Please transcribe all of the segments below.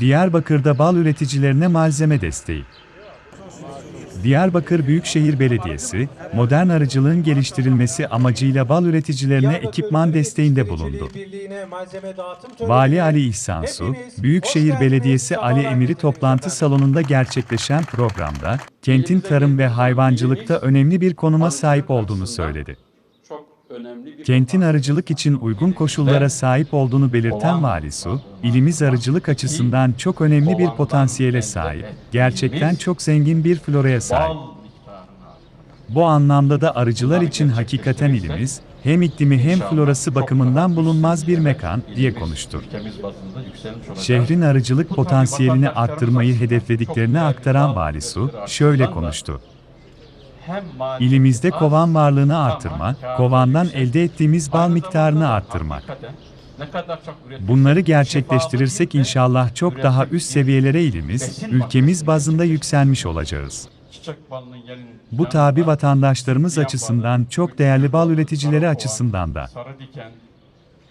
Diyarbakır'da bal üreticilerine malzeme desteği. Diyarbakır Büyükşehir Belediyesi, modern arıcılığın geliştirilmesi amacıyla bal üreticilerine ekipman desteğinde bulundu. Vali Ali İhsansu, Büyükşehir Belediyesi Ali Emiri toplantı salonunda gerçekleşen programda, kentin tarım ve hayvancılıkta önemli bir konuma sahip olduğunu söyledi. Önemli bir Kentin arıcılık için uygun koşullara sahip olduğunu belirten Vali Su, ilimiz arıcılık açısından çok önemli bir potansiyele sahip, gerçekten çok zengin bir floraya sahip. Bu anlamda da arıcılar için hakikaten ilimiz, hem iklimi hem florası bakımından bulunmaz bir mekan, diye konuştu. ülkemiz bazında yükselmiş olacak. Şehrin arıcılık potansiyelini arttırmayı hedeflediklerini aktaran Vali Su, şöyle konuştu. İlimizde kovan varlığını kârı kovandan elde ettiğimiz bal miktarını arttırmak. Bunları gerçekleştirirsek inşallah çok daha üst seviyelere ilimiz, ülkemiz bazında yükselmiş olacağız. Bu tabi vatandaşlarımız açısından çok değerli bal üreticileri açısından da.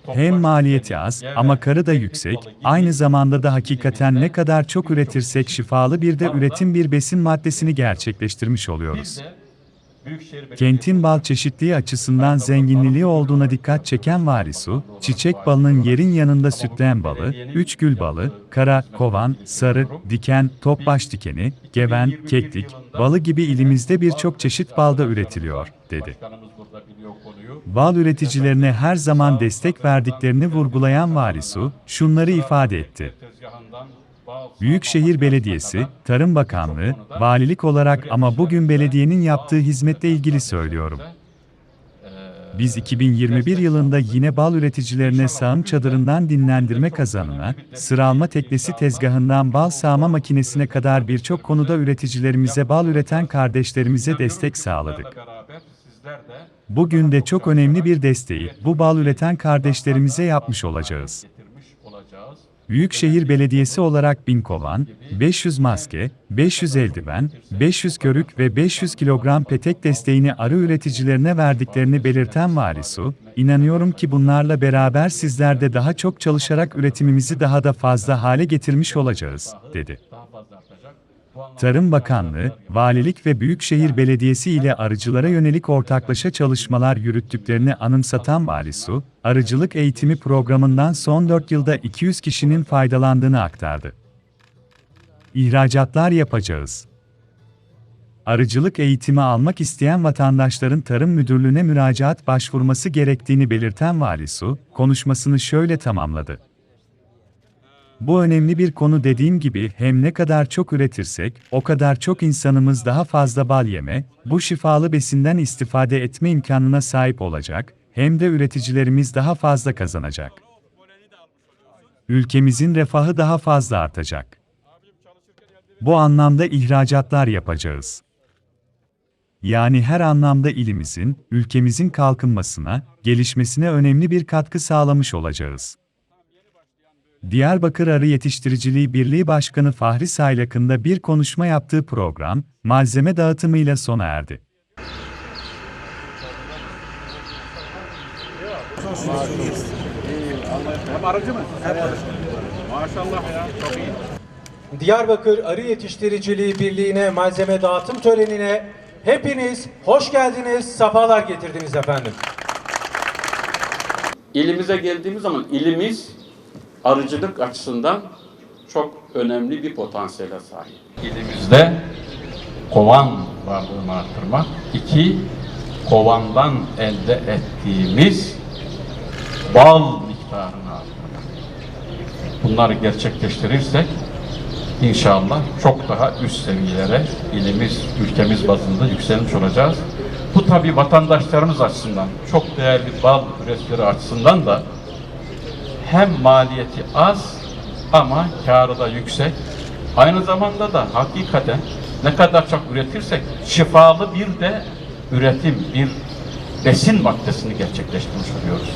Hem maliyeti az ama karı da yüksek, aynı zamanda da hakikaten ne kadar çok üretirsek şifalı bir de üretim bir besin maddesini gerçekleştirmiş oluyoruz. Biz de Büyükşehir Belediyesi Kentin bal çeşitliliği açısından zenginliliği olduğuna dikkat çeken Varisu, çiçek balının yerin yanında sütleyen balı, üç gül balı, kara, kovan, sarı, diken, topbaş dikeni, geven, keklik, balı gibi ilimizde birçok çeşit balda üretiliyor, dedi. Bal üreticilerine her zaman destek verdiklerini vurgulayan Varisu, şunları ifade etti. Büyükşehir Belediyesi, Tarım Bakanlığı, valilik olarak ama bugün belediyenin yaptığı hizmetle ilgili söylüyorum. Biz 2021 yılında yine bal üreticilerine sağım çadırından dinlendirme kazanına, sıralma teknesi tezgahından bal sağma makinesine kadar birçok konuda üreticilerimize bal üreten kardeşlerimize destek sağladık. Bugün de çok önemli bir desteği bu bal üreten kardeşlerimize yapmış olacağız. Büyükşehir Belediyesi olarak 1000 kovan, 500 maske, 500 eldiven, 500 körük ve 500 kilogram petek desteğini arı üreticilerine verdiklerini belirten Varisu, inanıyorum ki bunlarla beraber sizler de daha çok çalışarak üretimimizi daha da fazla hale getirmiş olacağız, dedi. Tarım Bakanlığı, Valilik ve Büyükşehir Belediyesi ile arıcılara yönelik ortaklaşa çalışmalar yürüttüklerini anımsatan Varisu, arıcılık eğitimi programından son 4 yılda 200 kişinin faydalandığını aktardı. İhracatlar yapacağız. Arıcılık eğitimi almak isteyen vatandaşların Tarım Müdürlüğü'ne müracaat başvurması gerektiğini belirten Varisu, konuşmasını şöyle tamamladı. Bu önemli bir konu dediğim gibi hem ne kadar çok üretirsek, o kadar çok insanımız daha fazla bal yeme, bu şifalı besinden istifade etme imkanına sahip olacak, hem de üreticilerimiz daha fazla kazanacak. Ülkemizin refahı daha fazla artacak. Bu anlamda ihracatlar yapacağız. Yani her anlamda ilimizin, ülkemizin kalkınmasına, gelişmesine önemli bir katkı sağlamış olacağız. Diyarbakır Arı Yetiştiriciliği Birliği Başkanı Fahri Saylak'ın bir konuşma yaptığı program, malzeme dağıtımıyla sona erdi. Diyarbakır Arı Yetiştiriciliği Birliği'ne malzeme dağıtım törenine hepiniz hoş geldiniz, sefalar getirdiniz efendim. İlimize geldiğimiz zaman ilimiz arıcılık açısından çok önemli bir potansiyele sahip. İlimizde kovan varlığını arttırmak. iki kovandan elde ettiğimiz bal miktarını arttırmak. Bunları gerçekleştirirsek inşallah çok daha üst seviyelere ilimiz, ülkemiz bazında yükselmiş olacağız. Bu tabi vatandaşlarımız açısından çok değerli bal üreticileri açısından da hem maliyeti az ama karı da yüksek. Aynı zamanda da hakikaten ne kadar çok üretirsek şifalı bir de üretim, bir besin maddesini gerçekleştirmiş oluyoruz.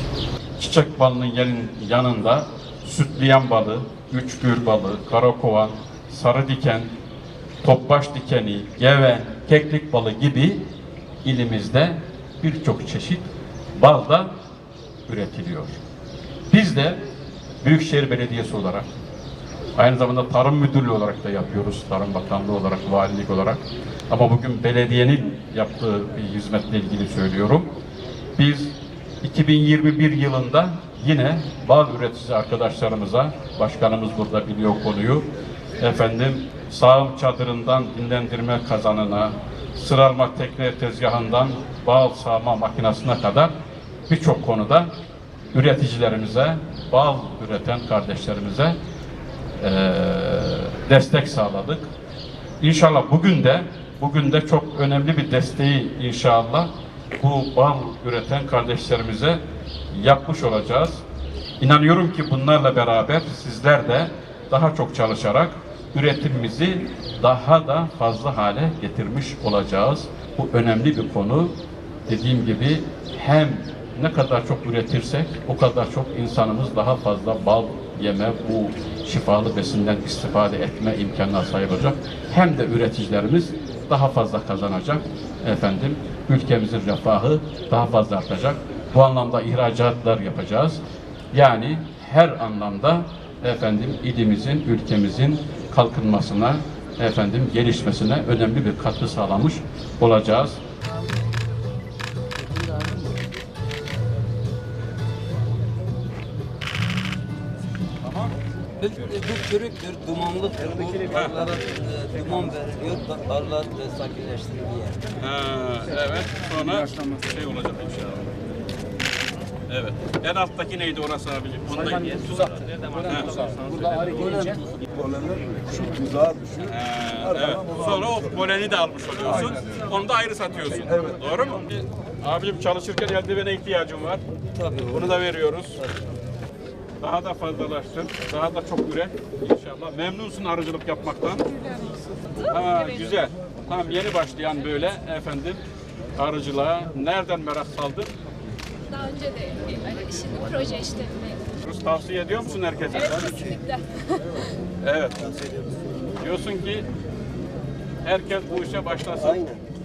Çiçek balının yerin yanında sütleyen balı, üç gül balı, karakovan, sarı diken, topbaş dikeni, geven, keklik balı gibi ilimizde birçok çeşit bal da üretiliyor. Biz de Büyükşehir Belediyesi olarak Aynı zamanda Tarım Müdürlüğü olarak da yapıyoruz. Tarım Bakanlığı olarak, valilik olarak. Ama bugün belediyenin yaptığı bir hizmetle ilgili söylüyorum. Biz 2021 yılında yine bal üreticisi arkadaşlarımıza, başkanımız burada biliyor konuyu, efendim sağım çadırından dinlendirme kazanına, sıralma tekne tezgahından bal sağma makinesine kadar birçok konuda üreticilerimize, bal üreten kardeşlerimize eee, destek sağladık. İnşallah bugün de bugün de çok önemli bir desteği inşallah bu bal üreten kardeşlerimize yapmış olacağız. İnanıyorum ki bunlarla beraber sizler de daha çok çalışarak üretimimizi daha da fazla hale getirmiş olacağız. Bu önemli bir konu. Dediğim gibi hem ne kadar çok üretirsek o kadar çok insanımız daha fazla bal yeme, bu şifalı besinden istifade etme imkanına sahip olacak. Hem de üreticilerimiz daha fazla kazanacak. Efendim ülkemizin refahı daha fazla artacak. Bu anlamda ihracatlar yapacağız. Yani her anlamda efendim ilimizin, ülkemizin kalkınmasına, efendim gelişmesine önemli bir katkı sağlamış olacağız. Bu, bu çürüktür, dumanlıdır. Bu arılara e, duman veriliyor, arılar e, sakinleştiriliyor. evet, sonra şey olacak inşallah. Evet. En alttaki neydi orası abicim? Onu da tuzak. Burada arı gelince şu tuzağa düşüyor. evet. Sonra o poleni de almış oluyorsun. Onu da ayrı satıyorsun. Doğru mu? Abicim çalışırken eldivene ihtiyacım var. Tabii. Bunu da veriyoruz. Daha da fazlalaştır. Daha da çok üret inşallah. Memnunsun arıcılık yapmaktan. Ha, güzel. Tamam yeni başlayan böyle efendim arıcılığa nereden merak saldın? Daha önce de hani şimdi proje işlerinde. Rus tavsiye ediyor musun herkese? Evet kesinlikle. Evet. Diyorsun ki herkes bu işe başlasın.